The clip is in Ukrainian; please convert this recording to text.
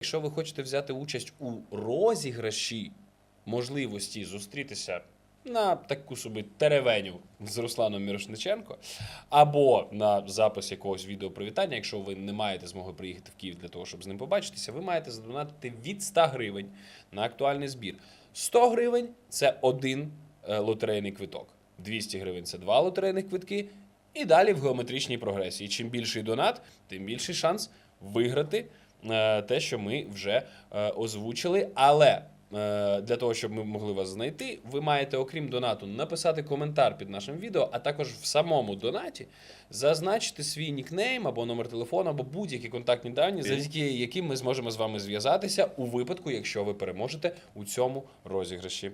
Якщо ви хочете взяти участь у розіграші можливості зустрітися на таку собі теревеню з Русланом Мірошниченко, або на запис якогось відеопривітання, якщо ви не маєте змоги приїхати в Київ для того, щоб з ним побачитися, ви маєте задонатити від 100 гривень на актуальний збір. 100 гривень це один е, лотерейний квиток. 200 гривень це два лотерейних квитки. І далі в геометричній прогресії. Чим більший донат, тим більший шанс виграти те, що ми вже е, озвучили. Але е, для того, щоб ми могли вас знайти, ви маєте, окрім донату, написати коментар під нашим відео, а також в самому донаті зазначити свій нікнейм або номер телефону, або будь-які контактні дані, завдяки яким ми зможемо з вами зв'язатися у випадку, якщо ви переможете у цьому розіграші.